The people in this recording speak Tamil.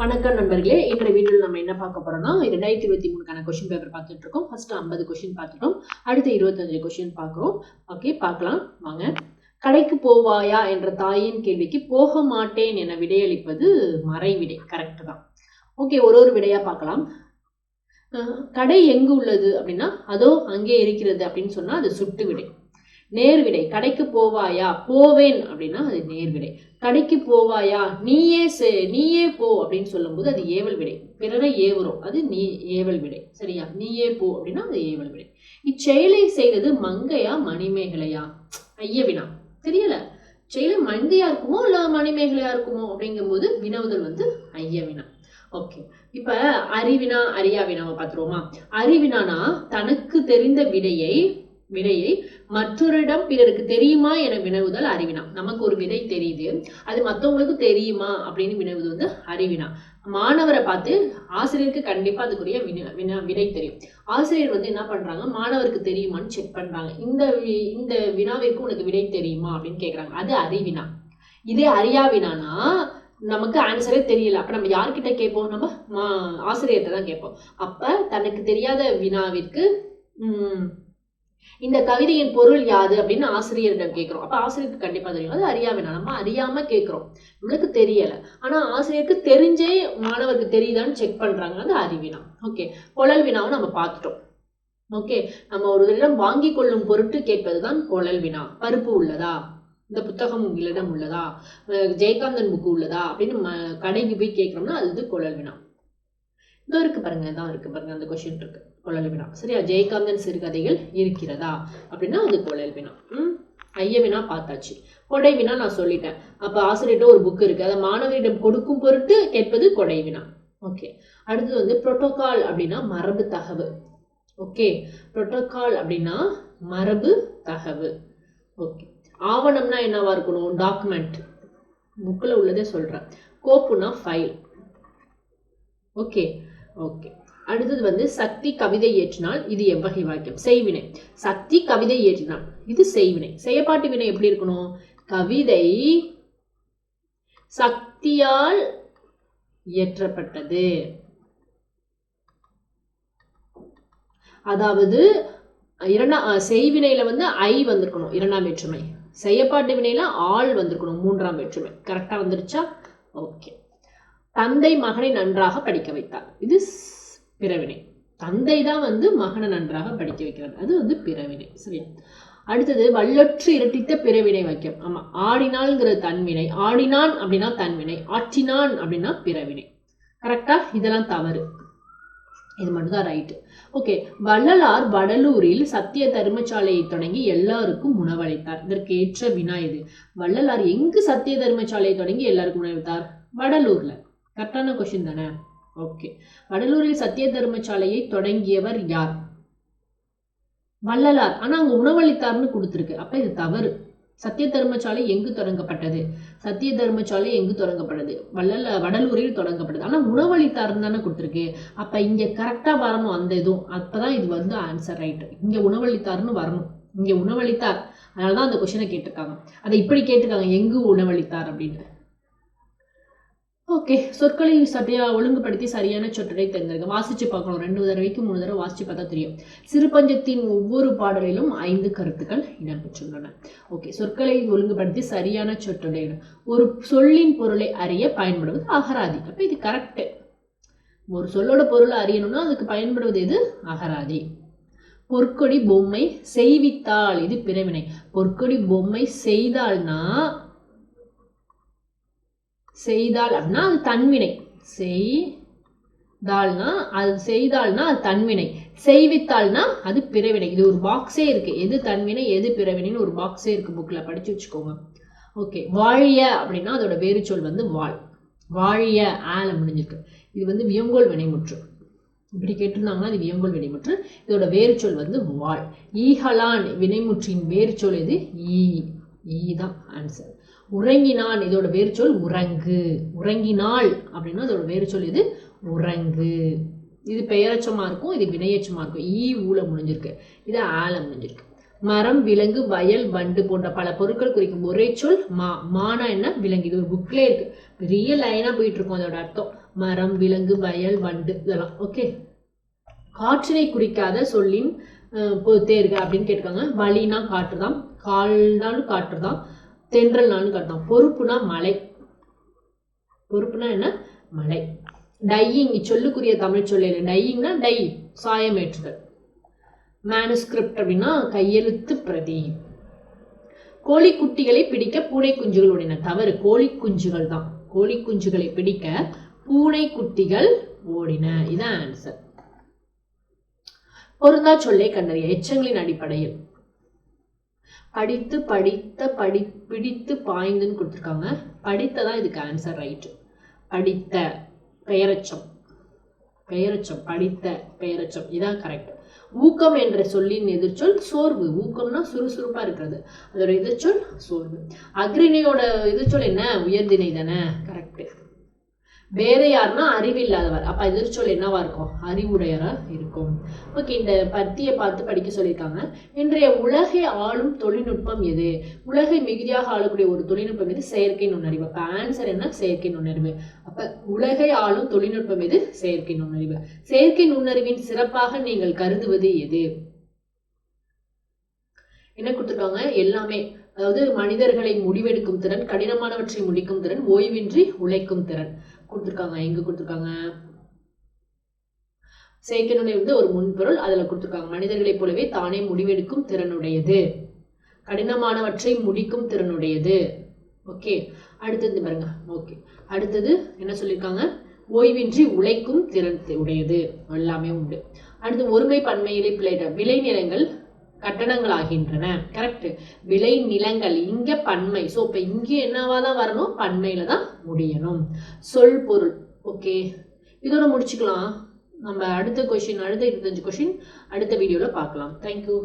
வணக்கம் நண்பர்களே இன்றைய வீடியோவில் நம்ம என்ன பார்க்க போகிறோம்னா ரெண்டாயிரத்தி இருபத்தி மூணுக்கான கொஷின் பேப்பர் பார்த்துட்டு இருக்கோம். ஃபர்ஸ்ட் ஐம்பது கொஷின் பார்த்துட்டோம். அடுத்து இருபத்தஞ்சு கொஷின் பார்க்குறோம். ஓகே பார்க்கலாம். வாங்க. கடைக்கு போவாயா என்ற தாயின் கேள்விக்கு போக மாட்டேன் என விடையளிப்பது மறைவிடை. கரெக்ட் தான். ஓகே ஒரு ஒரு விடையா பார்க்கலாம். கடை எங்கு உள்ளது அப்படின்னா அதோ அங்கே இருக்கிறது அப்படின்னு சொன்னால் அது சுட்டு விடை. நேர்விடை கடைக்கு போவாயா? போவேன் அப்படின்னா அது நேர்விடை கடைக்கு போவாயா? நீயே செ நீயே போ அப்படின்னு சொல்லும்போது அது ஏவல் விடை பிறரை ஏவுறோம். அது நீ ஏவல் விடை சரியா? நீயே போ அப்படின்னா அது ஏவல் விடை இச்செயலை செய்தது மங்கையா மணிமேகலையா? ஐயவினா தெரியல. செயலை மங்கையா இருக்குமோ இல்ல மணிமேகலையா இருக்குமோ அப்படிங்கும்போது வினவுதல் வந்து ஐயவினா ஓகே. இப்ப அறிவினா அறியாவினாவை பார்த்துருவோமா? அறிவினானா தனக்கு தெரிந்த விடையை விடையை மற்றொரிடம் பிறருக்கு தெரியுமா என வினவுதல் அறிவினா நமக்கு ஒரு விதை தெரியுது. அது மற்றவங்களுக்கு தெரியுமா அப்படின்னு வினவுது வந்து அறிவினா மாணவரை பார்த்து ஆசிரியருக்கு கண்டிப்பா அதுக்குரிய வின வினா விடை தெரியும். ஆசிரியர் வந்து என்ன பண்றாங்க? மாணவருக்கு தெரியுமான்னு செக் பண்றாங்க. இந்த இந்த வினாவிற்கு உனக்கு விடை தெரியுமா அப்படின்னு கேக்குறாங்க. அது அறிவினா இதே அறியாவினானா நமக்கு ஆன்சரே தெரியல. அப்ப நம்ம யார்கிட்ட கேட்போம்? நம்ம மா- ஆசிரியர்கிட்ட தான் கேட்போம். அப்ப தனக்கு தெரியாத வினாவிற்கு உம் இந்த கவிதையின் பொருள் யாது அப்படின்னு ஆசிரியரிடம் கேட்குறோம். அப்ப ஆசிரியருக்கு கண்டிப்பா தெரியும். அது அறியாவினா நம்ம அறியாம கேட்கிறோம். நம்மளுக்கு தெரியல. ஆனா ஆசிரியருக்கு தெரிஞ்சே மாணவருக்கு தெரியுதான்னு செக் பண்ணுறாங்க அது அறிவினா ஓகே குழல் வினாவும் நம்ம பார்த்துட்டோம். ஓகே நம்ம ஒரு இடம் வாங்கி கொள்ளும் பொருட்டு கேட்பதுதான் குழல் வினா. பருப்பு உள்ளதா? இந்த புத்தகம் உங்களிடம் உள்ளதா? அஹ் ஜெயகாந்தன் புக்கு உள்ளதா? அப்படின்னு கடைக்கு போய் கேட்குறோம்னா அது வந்து குழல் வினா. இதோ இருக்கு பாருங்க தான் இருக்கு பாருங்க அந்த கொஸ்டின் இருக்கு. குழல் வினா. சரியா? ஜெயகாந்தன் சிறுகதைகள் இருக்கிறதா? அப்படின்னா அது குழல் வினா. ம்? ஐய வினா பார்த்தாச்சு. கொடை வினா நான் சொல்லிட்டேன். அப்போ ஆசிரியர்கிட்ட ஒரு புக் இருக்கு. அதை மாணவரிடம் கொடுக்கும் பொருட்டு கேட்பது கொடை வினா. ஓகே. அடுத்தது வந்து புரோட்டோகால் அப்படின்னா மரபு தகவு. ஓகே. புரோட்டோகால் அப்படின்னா மரபு தகவு. ஓகே. ஆவணம்னா என்னவா இருக்கணும்? டாக்குமெண்ட் புக்கில் உள்ளதே சொல்கிறேன் கோப்புனா ஃபைல் ஓகே. ஓகே. அடுத்தது வந்து சக்தி கவிதை ஏற்றினால் இது எவ்வகை வாக்கியம்? செய்வினை. சக்தி கவிதை ஏற்றினால் இது செய்வினை. செய்யப்பாட்டு வினை எப்படி இருக்கணும்? கவிதை சக்தியால் இயற்றப்பட்டது. அதாவது இரண்டாம் செய்வினையில வந்து ஐ வந்திருக்கணும் இரண்டாம் வேற்றுமை. செய்யப்பாட்டு வினையில ஆள் வந்திருக்கணும் மூன்றாம் வேற்றுமை. கரெக்டா வந்துருச்சா? ஓகே. தந்தை மகனை நன்றாக படிக்க வைத்தார். இது ஸ்- பிறவினை. தந்தை தான் வந்து மகனை நன்றாக படிக்க வைக்கிறார். அது வந்து பிறவினை. சரியா? அடுத்தது வல்லொற்று இரட்டித்த பிறவினை வைக்கும். ஆமா ஆடினாள்ங்கிற தன்வினை. ஆடினான் அப்படின்னா தன்வினை. ஆற்றினான் அப்படின்னா பிறவினை. கரெக்டா இதெல்லாம் தவறு. இது மட்டும்தான் ரைட்டு ஓகே வள்ளலார் வடலூரில் சத்திய தர்மசாலையை தொடங்கி எல்லாருக்கும் உணவளித்தார். இதற்கு ஏற்ற வினா இது. வள்ளலார் எங்கு சத்திய தர்மசாலையை தொடங்கி எல்லாருக்கும் உணவளித்தார்? வடலூர்ல. கரெக்டான கொஷின் தானே? ஓகே வடலூரில் சத்திய தர்மசாலையை தொடங்கியவர் யார்? வள்ளலார். ஆனால் அங்கே உணவளித்தார்னு கொடுத்துருக்கு. அப்போ இது தவறு. சத்திய தர்மசாலை எங்கு தொடங்கப்பட்டது? சத்திய தர்மசாலை எங்கு தொடங்கப்பட்டது? வள்ளல வடலூரில் தொடங்கப்பட்டது. ஆனால் உணவளித்தார்னு தானே கொடுத்துருக்கு. அப்போ இங்கே கரெக்டாக வரணும் அந்த இதுவும். அப்போ தான் இது வந்து ஆன்சர் ரைட்டு இங்கே உணவளித்தார்னு வரணும். இங்கே உணவளித்தார். அதனாலதான் அந்த கொஷனை கேட்டிருக்காங்க. அதை இப்படி கேட்டிருக்காங்க. எங்கு உணவளித்தார் அப்படின்னு. ஓகே சொற்களை சட்டையாக ஒழுங்குபடுத்தி சரியான சொற்றடை தெரிஞ்சிருக்கு வாசிச்சு பார்க்கணும். ரெண்டு தடவைக்கு மூணு தடவை வாசிச்சு பார்த்தா தெரியும். சிறுபஞ்சத்தின் ஒவ்வொரு பாடலிலும் ஐந்து கருத்துக்கள் இடம்பெற்றுள்ளன. ஓகே சொற்களை ஒழுங்குபடுத்தி சரியான சொற்றடை ஒரு சொல்லின் பொருளை அறிய பயன்படுவது அகராதி. அப்போ இது கரெக்டு ஒரு சொல்லோட பொருளை அறியணும்னா அதுக்கு பயன்படுவது எது? அகராதி. பொற்கொடி பொம்மை செய்வித்தாள் இது பிறவினை. பொற்கொடி பொம்மை செய்தாள்னா செய்தால் அப்படின்னா அது தன்வினை. செய்தால்னா அது செய்தால்னா அது தன்வினை. செய்வித்தால்னா அது பிறவினை. இது ஒரு பாக்ஸே இருக்கு. எது தன்வினை எது பிறவினைன்னு ஒரு பாக்ஸே இருக்கு புக்கில் படிச்சு வச்சுக்கோங்க. ஓகே வாழிய அப்படின்னா அதோட வேறு சொல் வந்து வாழ் வாழிய ஆல முடிஞ்சிருக்கு. இது வந்து வியங்கோல் வினைமுற்று. இப்படி கேட்டிருந்தாங்கன்னா அது வியங்கோல் வினைமுற்று. இதோட வேறு சொல் வந்து வாழ் ஈஹலான் வினைமுற்றின் வேறு சொல் ஈ. ஈ தான் ஆன்சர் உறங்கினான் இதோட வேறு சொல் உறங்கு. உறங்கினாள் அப்படின்னா அதோட வேறு சொல் இது உறங்கு. இது பெயரச்சமாக இருக்கும் இது வினையச்சமாக இருக்கும். ஈ ஊல முடிஞ்சிருக்கு. இது ஆல முடிஞ்சிருக்கு. மரம் விலங்கு வயல் வண்டு போன்ற பல பொருட்கள் குறிக்கும் ஒரே சொல் மா. மானா என்ன? விலங்கு. இது ஒரு புக்லே இருக்கு. பெரிய லைனா போயிட்டு இருக்கும் அதோட அர்த்தம். மரம் விலங்கு வயல் வண்டு இதெல்லாம். ஓகே காற்றினை குறிக்காத சொல்லின் அஹ், பொ- அப்படின்னு கேட்டிருக்காங்க. வழினா காற்று தான் கால்னாலும் காற்று தான் தென்றல்னாலும் காற்று தான் பொறுப்புனா மலை பொறுப்புனா என்ன? மலை டையிங் இச்சொல்லுக்குரிய தமிழ் சொல்ல டையிங்னா டை சாயமேற்றுதல். மேனுஸ்கிரிப்ட் அப்படின்னா கையெழுத்து பிரதி. கோழி குட்டிகளை பிடிக்க பூனை குஞ்சுகள் ஓடின. தவறு கோழி குஞ்சுகள் தான். கோழி குஞ்சுகளை பிடிக்க பூனை குட்டிகள் ஓடின. இதான் ஆன்சர் பொருந்தா சொல்லை கண்டறிய எச்சங்களின் அடிப்படையில். படித்து படித்த படி பிடித்து பாய்ந்துன்னு கொடுத்துருக்காங்க. படித்ததான் இதுக்கு ஆன்சர் ரைட்டு படித்த பெயரச்சம். பெயரச்சம் படித்த பெயரச்சம். இதான் கரெக்ட் ஊக்கம் என்ற சொல்லின் எதிர்ச்சொல் சோர்வு. ஊக்கம்னா சுறுசுறுப்பா இருக்கிறது. அதோட எதிர்ச்சொல் சோர்வு. அக்ரிணியோட எதிர்ச்சொல் என்ன? உயர்தினை தானே? கரெக்ட் வேற யாருன்னா அறிவில்லாதவர். அப்ப எதிர்ச்சொல் என்னவா இருக்கும்? அறிவுடையரா இருக்கும். ஓகே இந்த பத்தியை பார்த்து படிக்க சொல்லியிருக்காங்க. இன்றைய உலகை ஆளும் தொழில்நுட்பம் எது? உலகை மிகுதியாக ஆளக்கூடிய ஒரு தொழில்நுட்பம் எது? செயற்கை நுண்ணறிவு. அப்ப ஆன்சர் என்ன? செயற்கை நுண்ணறிவு. அப்ப உலகை ஆளும் தொழில்நுட்பம் எது? செயற்கை நுண்ணறிவு. செயற்கை நுண்ணறிவின் சிறப்பாக நீங்கள் கருதுவது எது? என்ன கொடுத்துருக்காங்க? எல்லாமே. அதாவது மனிதர்களை முடிவெடுக்கும் திறன் கடினமானவற்றை முடிக்கும் திறன் ஓய்வின்றி உழைக்கும் திறன். கொடுத்துருக்காங்க எங்க கொடுத்துருக்காங்க? சேக்கனுடைய வந்து ஒரு முன்பொருள் அதுல கொடுத்துருக்காங்க. மனிதர்களைப் போலவே தானே முடிவெடுக்கும் திறனுடையது. கடினமானவற்றை முடிக்கும் திறனுடையது. ஓகே. அடுத்தது பாருங்க. ஓகே. அடுத்தது என்ன சொல்லியிருக்காங்க ஓய்வின்றி உழைக்கும் திறன் உடையது. எல்லாமே உண்டு. அடுத்து ஒருமை பன்மையிலே பிள்ளைட விளைநிலங்கள் கட்டணங்களாகின்றன. கரெக்ட் விளை நிலங்கள் இங்க பன்மை. ஸோ இப்போ இங்கே என்னவா தான் வரணும்? பன்மையில தான் முடியணும். சொல் பொருள். ஓகே இதோட முடிச்சுக்கலாம். நம்ம அடுத்த கொஷின் அடுத்த இருபத்தஞ்சு கொஷின் அடுத்த வீடியோவில் பார்க்கலாம். தேங்க்யூ